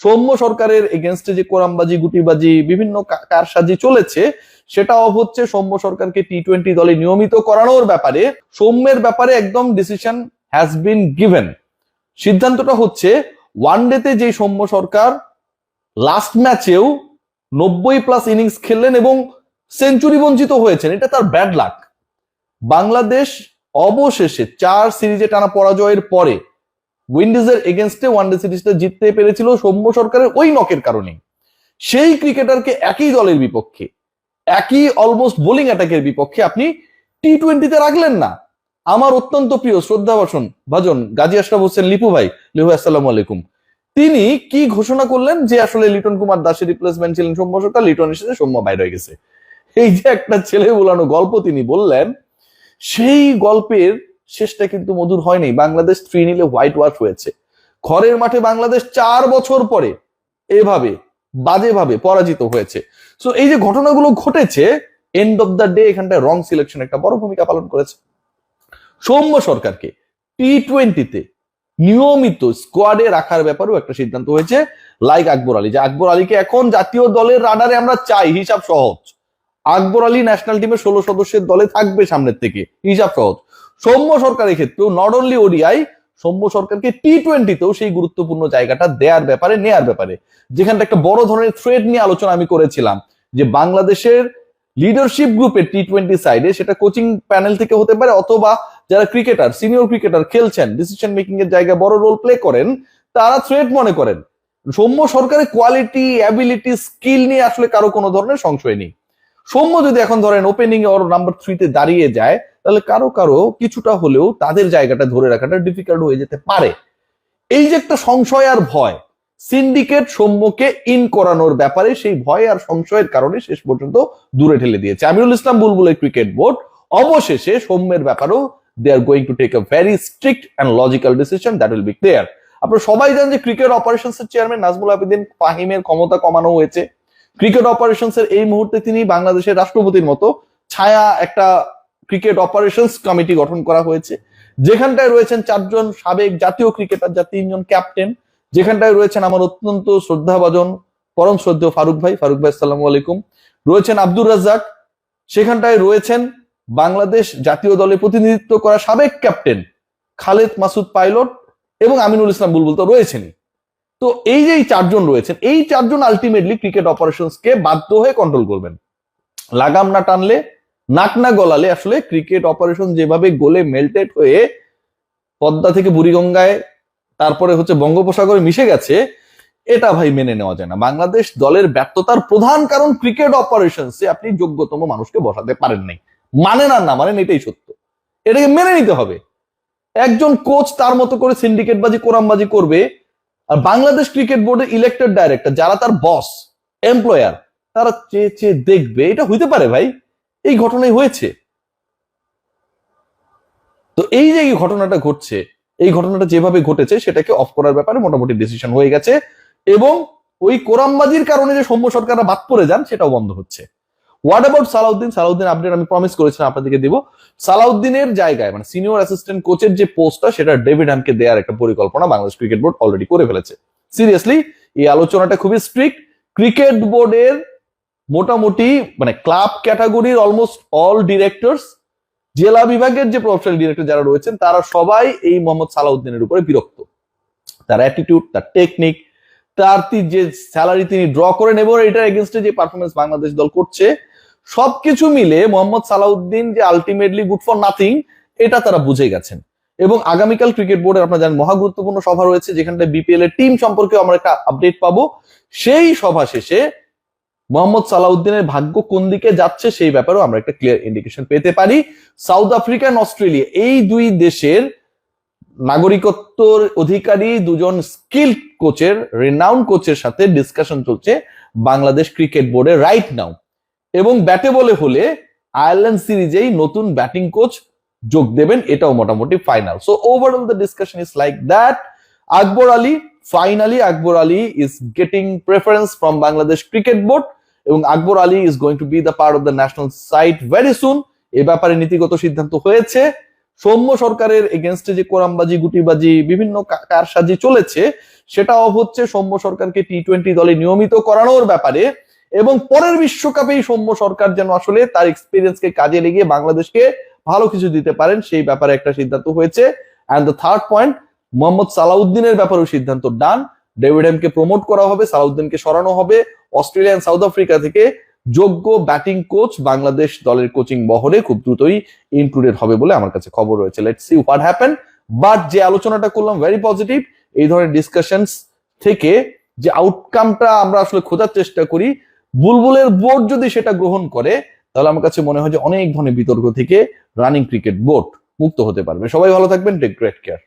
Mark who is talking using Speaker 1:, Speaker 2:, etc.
Speaker 1: সৌম্য সরকারের এগেনস্টে যে কোরামবাজি, গুটিবাজি, বিভিন্ন কারসাজি চলেছে, সেটা অফ হচ্ছে সৌম্য সরকারকে টি টোয়েন্টি দলে নিয়মিত করানোর ব্যাপারে, সৌম্যের ব্যাপারে একদম ডিসিশন হ্যাজ বিন গিভেন সিদ্ধান্তটা হচ্ছে ওয়ান ডেতে যে সৌম্য সরকার লাস্ট ম্যাচেও নব্বই প্লাস ইনিংস খেললেন এবং সেঞ্চুরি বঞ্চিত হয়েছেন, এটা তার ব্যাড লাক বাংলাদেশ অবশেষে চার সিরিজে টানা পরাজয়ের পরে উইন্ডিজের এগেনস্টে ওয়ানডে সিরিজটা জিততে পেরেছিল সৌম্য সরকারের ওই নকের কারণে সেই ক্রিকেটারকে একই দলের বিপক্ষে, একই অলমোস্ট বোলিং অ্যাটাকের বিপক্ষে আপনি টি টোয়েন্টিতে রাখলেন না। আমার অত্যন্ত প্রিয় শ্রদ্ধা ভাষণ, ভাজন, গাজী আশরাফ হোসেন, লিপু ভাই, লিপু আসসালামু আলাইকুম। তিনি কি ঘোষণা করলেন যে আসলে লিটন কুমার দাসের রিপ্লেসমেন্ট ছিলেন সৌম্য সরকার লিটন এসেছে সৌম্য বাইরে হয়ে গেছে। এই যে একটা ছেলে বোলানো গল্প তিনি বললেন, সেই গল্পের শেষটা কিন্তু মধুর হয়নি। বাংলাদেশ থ্রি নিলে হোয়াইট ওয়াশ হয়েছে। ঘরের মাঠে বাংলাদেশ চার বছর পরে এভাবে, বাজেভাবে পরাজিত হয়েছে। সো এই যে ঘটনাগুলো ঘটেছে এন্ড অফ দ্য ডে এখানটায় রং সিলেকশন একটা বড় ভূমিকা পালন করেছে। সৌম্য সরকারকে টি টোয়েন্টিতে নিয়মিত স্কোয়াডে রাখার ব্যাপারেও একটা সিদ্ধান্ত হয়েছে লাইক আকবর আলী। যে আকবর আলীকে এখন জাতীয় দলের রাডারে আমরা চাই, হিসাব সহজ। আকবর আলী ন্যাশনাল টিমের ষোলো সদস্যের দলে থাকবে সামনের থেকে, হিসাব সহজ। সৌম্য সরকারের ক্ষেত্রেও নট অনলি ওডিআই সৌম্য সরকারকে টি টোয়েন্টিতেও সেই গুরুত্বপূর্ণ জায়গাটা দেওয়ার ব্যাপারে, নেয়ার ব্যাপারে। যেখানটা একটা বড় ধরনের থ্রেড নিয়ে আলোচনা আমি করেছিলাম, যে বাংলাদেশের লিডারশিপ গ্রুপের টি টোয়েন্টি সাইডে সেটা কোচিং প্যানেল থেকে হতে পারে, অথবা যারা ক্রিকেটার সিনিয়র ক্রিকেটার খেলছেন ডিসিশন মেকিং এর জায়গায় বড় রোল প্লে করেন, তারা থ্রেড মনে করেন। সৌম্য সরকারের কোয়ালিটি অ্যাবিলিটি স্কিল নিয়ে আসলে কারও কোনো ধরনের সংশয় নেই। সৌম্য যদি এখন ধরেন ওপেনিং ওর নাম্বার থ্রিতে দাঁড়িয়ে যায় তাহলে কারও কারও কিছুটা হলেও তাদের জায়গাটা ধরে রাখাটা ডিফিকাল্ট হয়ে যেতে পারে। এই যে একটা সংশয় আর ভয় সিন্ডিকেট সৌম্যকে ইন করানোর ব্যাপারে সেই ভয় আর সংশয়ের কারণে শেষ পর্যন্ত দূরে ঠেলে দিয়েছে। আমিরুল ইসলাম বুলবুলের ক্রিকেট বোর্ড অবশেষে সৌম্যের ব্যাপারেও they are going to take a very strict and logical decision that will be clear আপনারা সবাই জানেন যে ক্রিকেট অপারেশনস এর চেয়ারম্যান নাজমুল আবেদিন ফাহিমের ক্ষমতা কমানো হয়েছে। ক্রিকেট অপারেশনস এর এই মুহূর্তে তিনি বাংলাদেশের রাষ্ট্রপতির মতো ছায়া একটা ক্রিকেট অপারেশনস কমিটি গঠন করা হয়েছে। যেখানটায় রয়েছেন চারজন সাবেক জাতীয় ক্রিকেটার, যা তিনজন ক্যাপ্টেন। যেখানটায় রয়েছেন আমার অত্যন্ত শ্রদ্ধাভাজন, পরম শ্রদ্ধেয় ফারুক ভাই। ফারুক ভাই সালাম আলাইকুম। রয়েছেন আব্দুর রাজ্জাক। সেখানটায় রয়েছেন বাংলাদেশ জাতীয় দলে প্রতিনিধিত্ব করা সাবেক ক্যাপ্টেন খালেদ মাসুদ পাইলট এবং আমিনুল ইসলাম বুলবুল তো রয়েছেনই। তো এই যে চারজন রয়েছেন, এই চারজন আলটিমেটলি ক্রিকেট অপারেশনসকে বাধ্য হয়ে কন্ট্রোল করবেন। লাগাম না টানলে নাক না গলালে আসলে ক্রিকেট অপারেশন যেভাবে গোলে মেল্টেড হয়ে পদ্মা থেকে বুড়িগঙ্গায়, তারপরে হচ্ছে বঙ্গোপসাগরে মিশে গেছে, এটা ভাই মেনে নেওয়া যায় না। বাংলাদেশ দলের ব্যর্থতার প্রধান কারণ ক্রিকেট অপারেশনসে আপনি যোগ্যতম মানুষকে বসাতে পারেন নাই। মানেন আর না মানেন এটাই সত্য। এটাকে মেনে নিতে হবে। একজন কোচ তার মতো করে সিন্ডিকেটবাজি কোরামবাজি করবে, আর বাংলাদেশ ক্রিকেট বোর্ডের ইলেক্টেড ডাইরেক্টর যারা তার বস এমপ্লয়ার তারা চেয়ে চেয়ে দেখবে। এটা হইতে পারে ভাই। এই ঘটনাই হয়েছে। তো এই যে ঘটনাটা ঘটছে, এই ঘটনাটা যেভাবে ঘটেছে, সেটাকে অফ করার ব্যাপারে মোটামুটি ডিসিশন হয়ে গেছে এবং ওই কোরামবাজির কারণে যে সৌম্য সরকাররা বাদ পড়ে যান, সেটাও বন্ধ হচ্ছে। What about Salauddin? Salauddin update আমি প্রমিস করেছিলাম আপনাদেরকে দিব। সালাউদ্দিনের জায়গায় মানে সিনিয়র অ্যাসিস্ট্যান্ট কোচের যে পোস্টটা সেটা ডেভিড হ্যামকে দেওয়ার একটা পরিকল্পনা বাংলাদেশ ক্রিকেট বোর্ড অলরেডি করে ফেলেছে। সিরিয়াসলি এই আলোচনাটা খুবই স্ট্রিক্ট ক্রিকেট বোর্ডের মোটামুটি মানে ক্লাব ক্যাটাগরির অলমোস্ট অল ডিরেক্টরস জেলা বিভাগের যে প্রফেশনাল ডিরেক্টর যারা রয়েছেন, তারা সবাই এই মোহাম্মদ সালাউদ্দিনের উপরে বিরক্ত। তার অ্যাটিটিউড তার টেকনিক তার যে স্যালারি তিনি ড্র করে এবং এটার এগেনস্টে যে পারফরমেন্স বাংলাদেশ দল করছে, সবকিছু মিলে মোহাম্মদ সালাউদ্দিন যে আলটিমেটলি গুড ফর নাথিং এটা তারা বুঝে গেছেন। এবং আগামীকাল ক্রিকেট বোর্ডের আপনারা জানেন মহা গুরুত্বপূর্ণ সভা রয়েছে যেখানটা বিপিএল এর টিম সম্পর্কে আমরা একটা আপডেট পাবো। সেই সভা শেষে মোহাম্মদ সালাউদ্দিনের ভাগ্য কোন দিকে যাচ্ছে সেই ব্যাপারেও আমরা একটা ক্লিয়ার ইন্ডিকেশন পেতে পারি। সাউথ আফ্রিকা অস্ট্রেলিয়া এই দুই দেশের নাগরিকত্বর অধিকারী দুজন স্কিল কোচের রিনাউন্ড কোচের সাথে ডিসকাশন চলছে বাংলাদেশ ক্রিকেট বোর্ডে রাইট নাও এবং ব্যাটে বলে হলে আয়ারল্যান্ড সিরিজেই নতুন ব্যাটিং কোচ যোগ দেবেন, এটাও মোটামুটি final so overall the discussion is like that Akbar Ali finally Akbar Ali is getting preference from Bangladesh cricket board এবং Akbar Ali is going to be the part of the national side very soon এ ব্যাপারে নীতিগত সিদ্ধান্ত হয়েছে। সৌম্য সরকারের এগেনস্টে যে কোরামবাজি, গুটিবাজি, বিভিন্ন কারসাজি চলেছে, সেটাও হচ্ছে সৌম্য সরকারকে টি টোয়েন্টি দলে নিয়মিত করানোর ব্যাপারে। এবং পরের বিশ্বকাপেই সৌম্য সরকার যেন আসলে তার এক্সপিরিয়েন্সকে কাজে লেগে বাংলাদেশকে ভালো কিছু দিতে পারেন, সেই ব্যাপারে একটা সিদ্ধান্ত হয়েছে। And the third point Mohammad সালাউদ্দিনের ব্যাপারেও সিদ্ধান্ত ডান ডেভিড হেমকে প্রমোট করা হবে, সালাউদ্দিনকে সরানো হবে। অস্ট্রেলিয়ান সাউথ আফ্রিকা থেকে যোগ্য ব্যাটিং কোচ বাংলাদেশ দলের কোচিং বহরে খুব দ্রুতই ইনক্লুডেড হবে বলে আমার কাছে খবর রয়েছে। Let's see what happen but যে আলোচনাটা করলাম ভেরি পজিটিভ এই ধরনের ডিসকাশনস থেকে যে আউটকামটা আমরা আসলে খোঁজার চেষ্টা করি, বুলবুলের বোর্ড যদি সেটা গ্রহণ করে, তাহলে আমার কাছে মনে হয় যে অনেক ধরনের বিতর্ক থেকে রানিং ক্রিকেট বোর্ড মুক্ত হতে পারবে। সবাই ভালো থাকবেন টেক গ্রেট কেয়ার